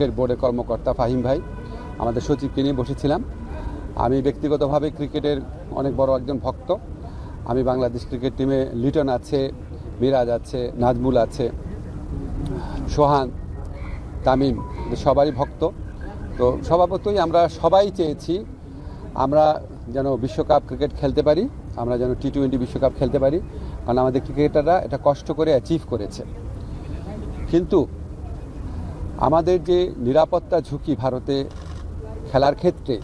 Cricket বোর্ডের কর্মকর্তা ফাহিম ভাই, আমাদের সচিবকে নিয়ে বসেছিলাম। আমি ব্যক্তিগতভাবে ক্রিকেটের অনেক বড় একজন ভক্ত। আমি বাংলাদেশ ক্রিকেট টিমে লিটন আছে, মিরাজ আছে, নাজমুল আছে, সোহান, তামিম সবারই ভক্ত। তো স্বভাবতই আমরা সবাই চেয়েছি আমরা যেন বিশ্বকাপ ক্রিকেট খেলতে পারি, আমরা যেন টি টোয়েন্টি বিশ্বকাপ খেলতে পারি। কারণ আমাদের ক্রিকেটাররা এটা কষ্ট করে অ্যাচিভ করেছে। কিন্তু আমাদের যে নিরাপত্তা ঝুঁকি ভারতে খেলার ক্ষেত্রে,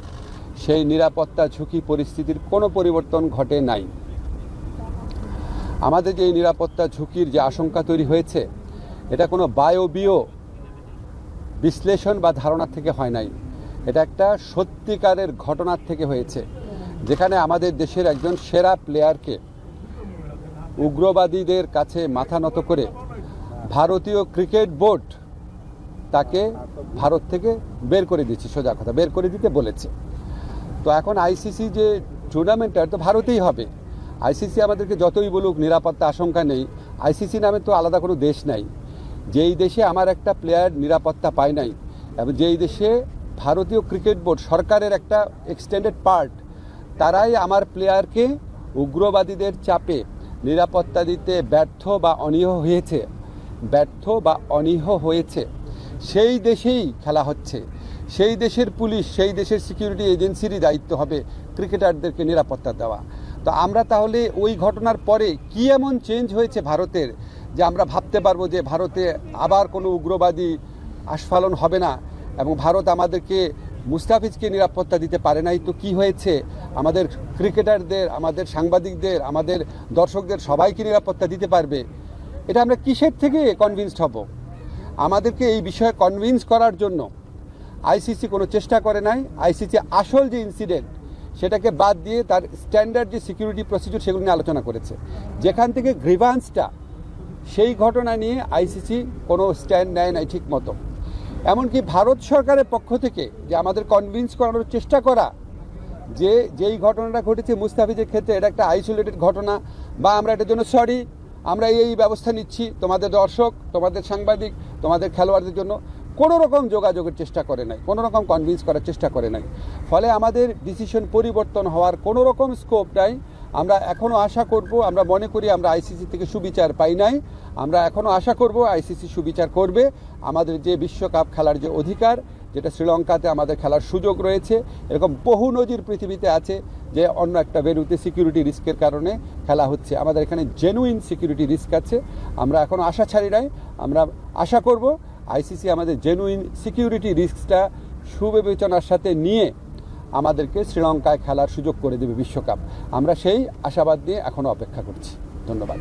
সেই নিরাপত্তা ঝুঁকি পরিস্থিতির কোনো পরিবর্তন ঘটে নাই। আমাদের যে নিরাপত্তা ঝুঁকির যে আশঙ্কা তৈরি হয়েছে, এটা কোনো বায়বীয় বিশ্লেষণ বা ধারণা থেকে হয় নাই। এটা একটা সত্যিকারের ঘটনার থেকে হয়েছে, যেখানে আমাদের দেশের একজন সেরা প্লেয়ারকে উগ্রবাদীদের কাছে মাথা নত করে ভারতীয় ক্রিকেট বোর্ড তাকে ভারত থেকে বের করে দিচ্ছে সোজা কথা, বের করে দিতে বলেছে। তো এখন আইসিসি যে টুর্নামেন্টটা তো ভারতেই হবে। আইসিসি আমাদেরকে যতই বলুক, নিরাপত্তা আশঙ্কা নেই। আইসিসি নামে তো আলাদা কোনো দেশ নাই। যেই দেশে আমার একটা প্লেয়ার নিরাপত্তা পায় নাই, এবং যেই দেশে ভারতীয় ক্রিকেট বোর্ড সরকারের একটা এক্সটেন্ডেড পার্ট তারাই আমার প্লেয়ারকে উগ্রবাদীদের চাপে নিরাপত্তা দিতে ব্যর্থ বা অনীহ হয়েছে। ব্যর্থ বা অনীহ হয়েছে। সেই দেশেই খেলা হচ্ছে। সেই দেশের পুলিশ, সেই দেশের সিকিউরিটি এজেন্সিরই দায়িত্ব হবে ক্রিকেটারদেরকে নিরাপত্তা দেওয়া। তো আমরা তাহলে ওই ঘটনার পরে কি এমন চেঞ্জ হয়েছে ভারতের যে আমরা ভাবতে পারব যে ভারতে আবার কোনো উগ্রবাদী আস্ফালন হবে না এবং ভারত আমাদেরকে মুস্তাফিজকে নিরাপত্তা দিতে পারে নাই? তো কি হয়েছে? আমাদের ক্রিকেটারদের, আমাদের সাংবাদিকদের, আমাদের দর্শকদের সবাইকে নিরাপত্তা দিতে পারবে? এটা আমরা কিসের থেকে কনভিন্সড হব? আমাদেরকে এই বিষয়ে কনভিন্স করার জন্য আইসিসি কোনো চেষ্টা করে নাই। আইসিসি আসল যে ইনসিডেন্ট সেটাকে বাদ দিয়ে তার স্ট্যান্ডার্ড যে সিকিউরিটি প্রসিডিউর সেগুলো নিয়ে আলোচনা করেছে। যেখান থেকে গ্রিভান্সটা সেই ঘটনা নিয়ে আইসিসি কোনো স্ট্যান্ড নেয় নাই ঠিক মতো। এমনকি ভারত সরকারের পক্ষ থেকে যে আমাদের কনভিন্স করানোর চেষ্টা করা, যে যেই ঘটনাটা ঘটেছে মুস্তাফিজের ক্ষেত্রে, এটা একটা আইসোলেটেড ঘটনা বা আমরা এটার জন্য সরি আমরা এই ব্যবস্থা নিচ্ছি তোমাদের দর্শক, তোমাদের সাংবাদিক, তোমাদের খেলোয়াড়দের জন্য। কোনো রকম যোগাযোগের চেষ্টা করে নাই, কোনো রকম কনভিন্স করার চেষ্টা করে নাই। ফলে আমাদের ডিসিশন পরিবর্তন হওয়ার কোনো রকম স্কোপ নাই। আমরা এখনও আশা করব, আমরা মনে করি আমরা আইসিসি থেকে সুবিচার পাই নাই। আমরা এখনও আশা করব আইসিসি সুবিচার করবে। আমাদের যে বিশ্বকাপ খেলার যে অধিকার যেটা শ্রীলঙ্কাতে আমাদের খেলার সুযোগ রয়েছে। এরকম বহু নজির পৃথিবীতে আছে যে অন্য একটা ভেন্যুতে সিকিউরিটি রিস্কের কারণে খেলা হচ্ছে। আমাদের এখানে জেনুইন সিকিউরিটি রিস্ক আছে। আমরা এখনও আশা ছাড়ি নাই। আমরা আশা করব আইসিসি আমাদের জেনুইন সিকিউরিটি রিস্কটা সুবিবেচনার সাথে নিয়ে আমাদেরকে শ্রীলঙ্কায় খেলার সুযোগ করে দেবে বিশ্বকাপ। আমরা সেই আশাবাদ নিয়ে এখনও অপেক্ষা করছি। ধন্যবাদ।